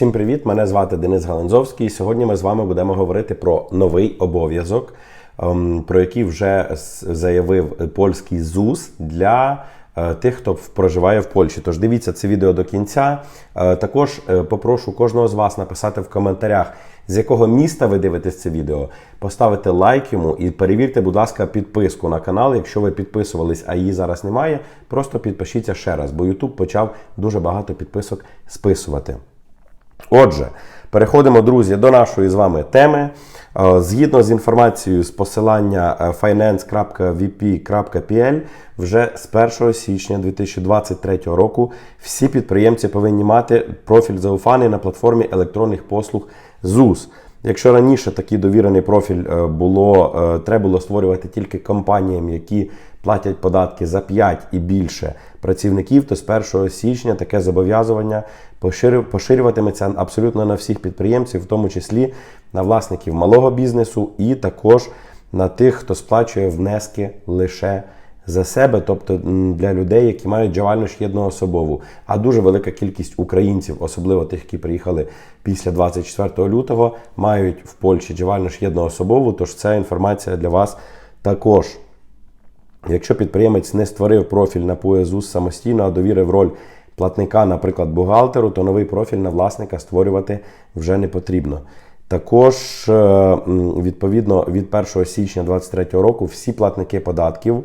Всім привіт! Мене звати Денис Галанзовський. І Сьогодні ми з вами будемо говорити про новий обов'язок, ем, про який вже заявив польський ЗУС для е, тих, хто проживає в Польщі. Тож дивіться це відео до кінця. Е, Також е, попрошу кожного з вас написати в коментарях, з якого міста ви дивитесь це відео, поставити лайк йому і перевірте, будь ласка, підписку на канал. Якщо ви підписувались, а її зараз немає, просто підпишіться ще раз, бо YouTube почав дуже багато підписок списувати. Отже, переходимо, друзі, до нашої з вами теми. Е, Згідно з інформацією з посилання е, finance.vp.pl, вже з 1 січня 2023 року всі підприємці повинні мати профіль зауфаний на платформі електронних послуг ЗУС. Якщо раніше такий довірений профіль е, було, треба було створювати тільки компаніям, які платять податки за 5 і більше працівників, то з 1 січня таке зобов'язування поширюватиметься абсолютно на всіх підприємців, в тому числі на власників малого бізнесу і також на тих, хто сплачує внески лише за себе, тобто для людей, які мають діяльність єдноособову. А дуже велика кількість українців, особливо тих, які приїхали після 24 лютого, мають в Польщі діяльність єдноособову. Тож ця інформація для вас також. Якщо підприємець не створив профіль на ПУЕЗУС самостійно, а довірив роль платника, наприклад, бухгалтеру, то новий профіль на власника створювати вже не потрібно. Також, е, відповідно, від 1 січня 2023 року всі платники податків,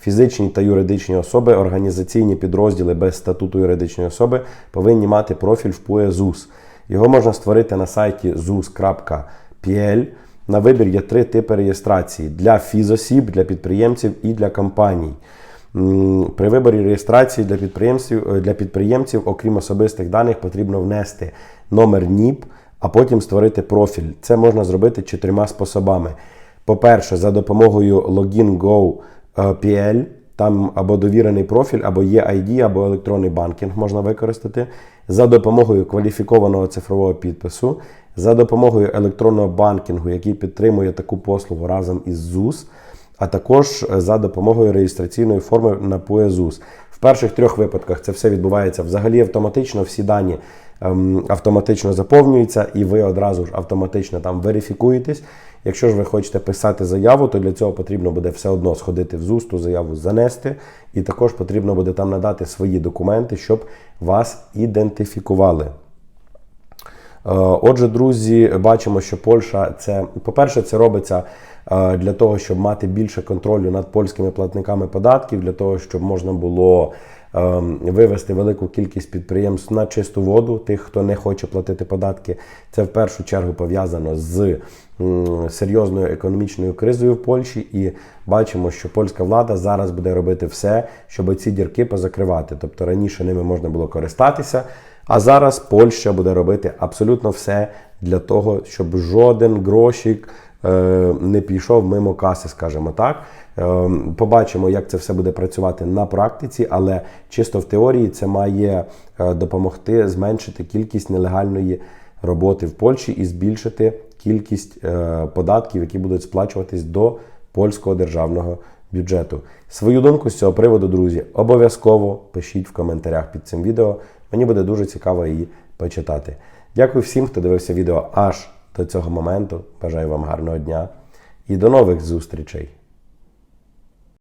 фізичні та юридичні особи, організаційні підрозділи без статуту юридичної особи повинні мати профіль в ПУЕЗУС. Його можна створити на сайті zus.pl. На вибір є три типи реєстрації для фізосіб, для підприємців і для компаній. При виборі реєстрації для підприємців, е, для підприємців, окрім особистих даних, потрібно внести номер НІП, а потім створити профіль. Це можна зробити чотирма способами. По-перше, за допомогою login.go.pl, там або довірений профіль, або є ID, або електронний банкінг можна використати. За допомогою кваліфікованого цифрового підпису, за допомогою електронного банкінгу, який підтримує таку послугу разом із ЗУС, а також е, за допомогою реєстраційної форми на ПУЕЗУС. Перших трьох випадках це все відбувається взагалі автоматично, всі дані ем, автоматично заповнюються, і ви одразу ж автоматично там верифікуєтесь. Якщо ж ви хочете писати заяву, то для цього потрібно буде все одно сходити в ЗУС, ту заяву занести, і також потрібно буде там надати свої документи, щоб вас ідентифікували. Е, Отже, друзі, бачимо, що Польща це, по-перше, це робиться для того, щоб мати більше контролю над польськими платниками податків, для того, щоб можна було ем, вивести велику кількість підприємств на чисту воду, тих, хто не хоче платити податки. Це в першу чергу пов'язано з серйозною економічною кризою в Польщі, і бачимо, що польська влада зараз буде робити все, щоб ці дірки позакривати. Тобто раніше ними можна було користатися. А зараз Польща буде робити абсолютно все для того, щоб жоден грошик е, не пішов мимо каси, скажімо так. Е, Побачимо, як це все буде працювати на практиці, але чисто в теорії це має е, допомогти зменшити кількість нелегальної роботи в Польщі і збільшити кількість е, податків, які будуть сплачуватись до польського державного бюджету. Свою думку з цього приводу, друзі, обов'язково пишіть в коментарях під цим відео. Мені буде дуже цікаво її почитати. Дякую всім, хто дивився відео аж до цього моменту. Бажаю вам гарного дня і до нових зустрічей!